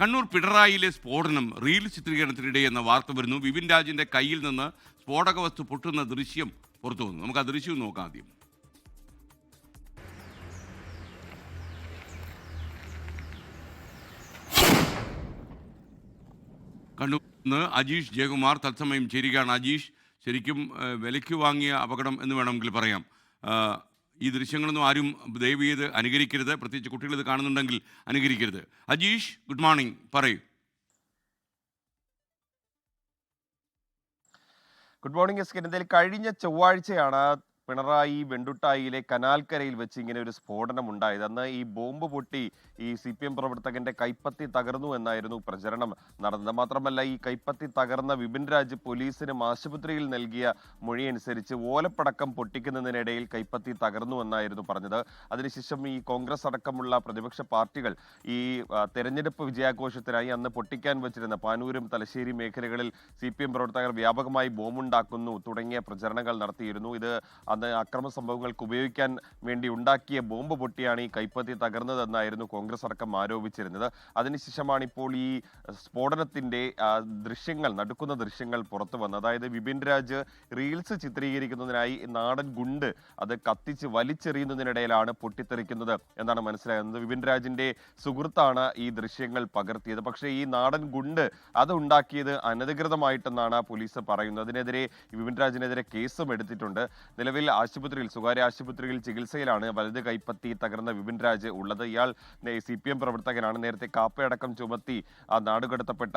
കണ്ണൂർ പിണറായിയിലെ സ്ഫോടനം റീൽ ചിത്രീകരണത്തിനിടെ എന്ന വാർത്ത വരുന്നു. വിപിൻ രാജിന്റെ കയ്യിൽ നിന്ന് സ്ഫോടക വസ്തു പൊട്ടുന്ന ദൃശ്യം പുറത്തു വന്നു. നമുക്ക് ആ ദൃശ്യം നോക്കാം ആദ്യം. കണ്ണൂർ നിന്ന് അജീഷ് ജയകുമാർ തത്സമയം ചേരുകയാണ്. അജീഷ് ശരിക്കും വിലയ്ക്ക് വാങ്ങിയ അപകടം എന്ന് വേണമെങ്കിൽ പറയാം. ഈ ദൃശ്യങ്ങളൊന്നും ആരും ദയവ് ചെയ്ത് അനുകരിക്കരുത്. പ്രത്യേകിച്ച് കുട്ടികൾ ഇത് കാണുന്നുണ്ടെങ്കിൽ അനുകരിക്കരുത്. Ajeesh good morning. പറയൂ. Good morning yes. കഴിഞ്ഞ ചൊവ്വാഴ്ചയാണ് പിണറായി വെണ്ടുട്ടായിയിലെ കനാൽക്കരയിൽ വെച്ച് ഇങ്ങനെ ഒരു സ്ഫോടനം ഉണ്ടായത്. അന്ന് ഈ ബോംബ് പൊട്ടി ഈ സി പി എം പ്രവർത്തകന്റെ കൈപ്പത്തി തകർന്നു എന്നായിരുന്നു പ്രചരണം. നടന്നത് മാത്രമല്ല ഈ കൈപ്പത്തി തകർന്ന വിപിൻ രാജ് പോലീസിനും ആശുപത്രിയിൽ നൽകിയ മൊഴി അനുസരിച്ച് ഓലപ്പടക്കം പൊട്ടിക്കുന്നതിനിടയിൽ കൈപ്പത്തി തകർന്നു എന്നായിരുന്നു പറഞ്ഞത്. അതിനുശേഷം ഈ കോൺഗ്രസ് അടക്കമുള്ള പ്രതിപക്ഷ പാർട്ടികൾ ഈ തെരഞ്ഞെടുപ്പ് വിജയാഘോഷത്തിനായി അന്ന് പൊട്ടിക്കാൻ വെച്ചിരുന്ന പാനൂരും തലശ്ശേരി മേഖലകളിൽ സി പി എം പ്രവർത്തകർ വ്യാപകമായി ബോംബുണ്ടാക്കുന്നു തുടങ്ങിയ പ്രചരണങ്ങൾ നടത്തിയിരുന്നു. ഇത് അന്ന് അക്രമ സംഭവങ്ങൾക്ക് ഉപയോഗിക്കാൻ വേണ്ടി ഉണ്ടാക്കിയ ബോംബ് പൊട്ടിയാണ് ഈ കൈപ്പത്തി തകർന്നതെന്നായിരുന്നു കോൺഗ്രസ് അടക്കം ആരോപിച്ചിരുന്നത്. അതിനുശേഷമാണ് ഇപ്പോൾ ഈ സ്ഫോടനത്തിന്റെ ദൃശ്യങ്ങൾ നടക്കുന്ന ദൃശ്യങ്ങൾ പുറത്തു വന്നത്. അതായത് വിപിൻ രാജ് റീൽസ് ചിത്രീകരിക്കുന്നതിനായി നാടൻ ഗുണ്ട് അത് കത്തിച്ച് വലിച്ചെറിയുന്നതിനിടയിലാണ് പൊട്ടിത്തെറിക്കുന്നത് എന്നാണ് മനസ്സിലാകുന്നത്. വിപിൻ രാജിന്റെ സുഹൃത്താണ് ഈ ദൃശ്യങ്ങൾ പകർത്തിയത്. പക്ഷേ ഈ നാടൻ ഗുണ്ട് അത് ഉണ്ടാക്കിയത് അനധികൃതമായിട്ടെന്നാണ് പോലീസ് പറയുന്നത്. അതിനെതിരെ വിപിൻ രാജിനെതിരെ കേസും എടുത്തിട്ടുണ്ട്. നിലവിൽ ആശുപത്രിയിൽ സ്വകാര്യ ആശുപത്രിയിൽ ചികിത്സയിലാണ് വലത് കൈപ്പത്തി തകർന്ന വിപിൻ രാജ് ഉള്ളത്. ഇയാൾ സി പി എം പ്രവർത്തകനാണ്. നേരത്തെ കാപ്പയടക്കം ചുമത്തി നാടുകടത്തപ്പെട്ട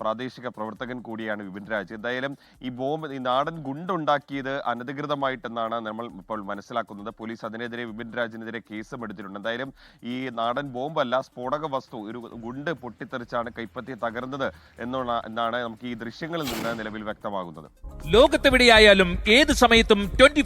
പ്രാദേശിക പ്രവർത്തകൻ കൂടിയാണ് വിപിൻ രാജ്. എന്തായാലും ഈ ബോംബ് ഈ നാടൻ ഗുണ്ടുണ്ടാക്കിയത് അനധികൃതമായിട്ടെന്നാണ് നമ്മൾ ഇപ്പോൾ മനസ്സിലാക്കുന്നത്. പോലീസ് അതിനെതിരെ വിപിൻ രാജിനെതിരെ കേസും എടുത്തിട്ടുണ്ട്. എന്തായാലും ഈ നാടൻ ബോംബല്ല സ്ഫോടക വസ്തു ഒരു ഗുണ്ട് പൊട്ടിത്തെറിച്ചാണ് കൈപ്പത്തി തകർന്നത് എന്നുള്ള എന്നാണ് നമുക്ക് ഈ ദൃശ്യങ്ങളിൽ നിന്ന് നിലവിൽ വ്യക്തമാകുന്നത്. ലോകത്തെവിടെയായാലും ഏത് സമയത്തും ട്വന്റി